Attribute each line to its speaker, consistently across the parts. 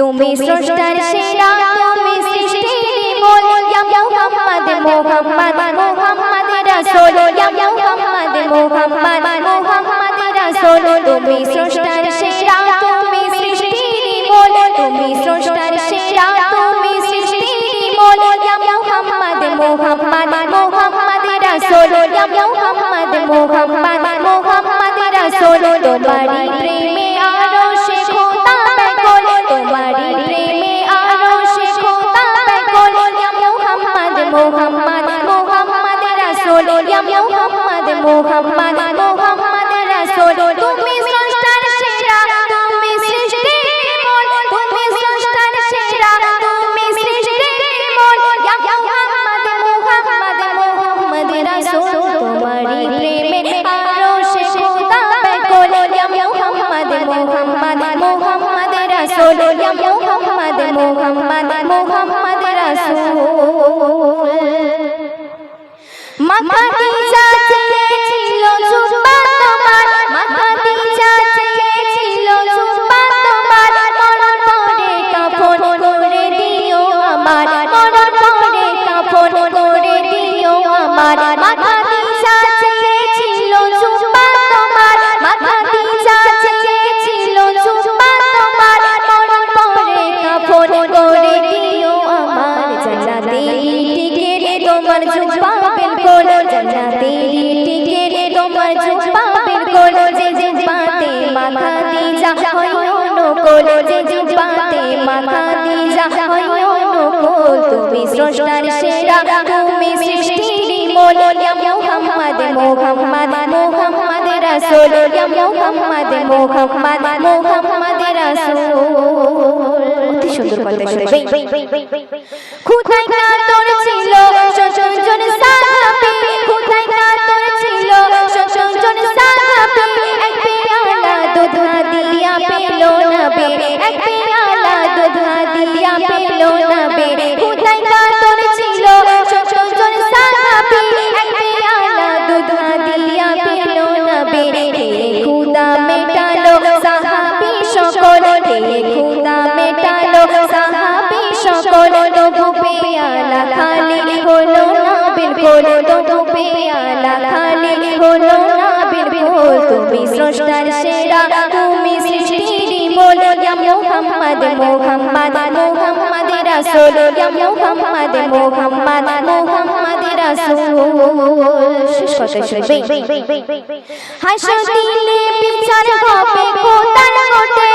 Speaker 1: তুমি স্রষ্টার সেরা তুমি সৃষ্টির মূল। ইয়া মুহাম্মদ মুহাম্মদ মুহাম্মদ রাসূল। ইয়া মুহাম্মদ মুহাম্মদ মুহাম্মদ রাসূল। তুমি স্রষ্টার সেরা তুমি সৃষ্টির মূল। তুমি স্রষ্টার সেরা তুমি সৃষ্টির মূল। ইয়া মুহাম্মদ মুহাম্মদ মুহাম্মদ রাসূল। ইয়া মুহাম্মদ মুহাম্মদ মুহাম্মদ রাসূল। তোমারি প্রেমে মুহাম্মদ মুহাম্মদ রাসূল। তুমি স্রষ্টার সেরা, তুমি সৃষ্টির মূল। তুমি স্রষ্টার সেরা, তুমি সৃষ্টির মূল। ইয়া মুহাম্মদ মুহাম্মদ মুহাম্মদ রাসূল। তোমারি প্রেমে আরও সে খোদা ইয়া মুহাম্মদ মুহাম্মদ মুহাম্মদ রাসূল। মুহাম্মদ মুহাম্মদ মুহাম্মদ জুব্বা বিলকুল জান্নাতে টিকে তোমার জুব্বা বিলকুল যে জুব্বাতে মাথা দিজা হয় অনুকূল যে জুব্বাতে মাথা দিজা হয় অনুকূল তুমি স্রষ্টার সেরা, তুমি সৃষ্টির মূল। ইয়া মুহাম্মদ মুহাম্মদ মুহাম্মদ রাসূল। ইয়া মুহাম্মদ মুহাম্মদ মুহাম্মদ রাসূল। সুন্দর কথা শুনবে খুদাই তোর ছিল শোষণ জন সাহাবী সকল তবু পেয়ালা খালি হলো না, বিলকুল তবু পেয়ালা খালি হলো না, বিলকুল তুমি স্রষ্টার সেরা, তুমি সৃষ্টির মূল ইয়া মুহাম্মদ মুহাম্মদ মুহাম্মদ রাসূল ইয়া মুহাম্মদ মুহাম্মদ মুহাম্মদ রাসূল। দিলে বিচার হবে খোদার কোটে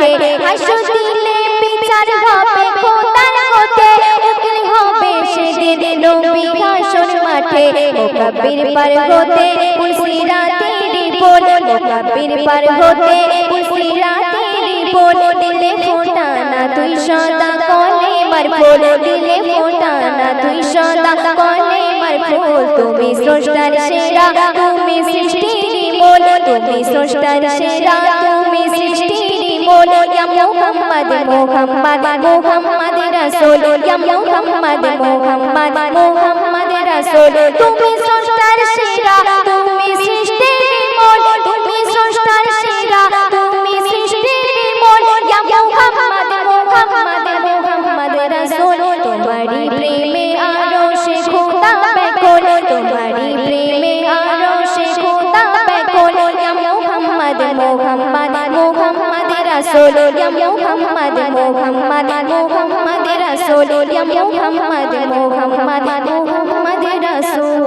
Speaker 1: ঘাসর মাঠে হাসো দিলে বিচার হবে খোদার কোটে উকিল হবে। সেদিন নবী ঘাসর মাঠে ও কবির পার হতে উসিরাতেরি বল ও কবির পার হতে উসিরাতেরি বল দিলে ফোটানা তুই সদা কলে মারফুল দিলে ফোটানা তুই সদা কলে মারফুল তুমি স্রষ্টার সেরা তুমি সৃষ্টির মূল তুমি স্রষ্টার সেরা তুমি সৃষ্টির মূল ইয়া মুহাম্মদ মুহাম্মদ মুহাম্মদ রাসূল ইয়া মুহাম্মদ মুহাম্মদ মুহাম্মদ রাসূল। তুমি রাসূল ইয়া মুহাম্মদ মুহাম্মদ মুহাম্মদ রাসূল ইয়া মুহাম্মদ মুহাম্মদ মুহাম্মদ রাসূল।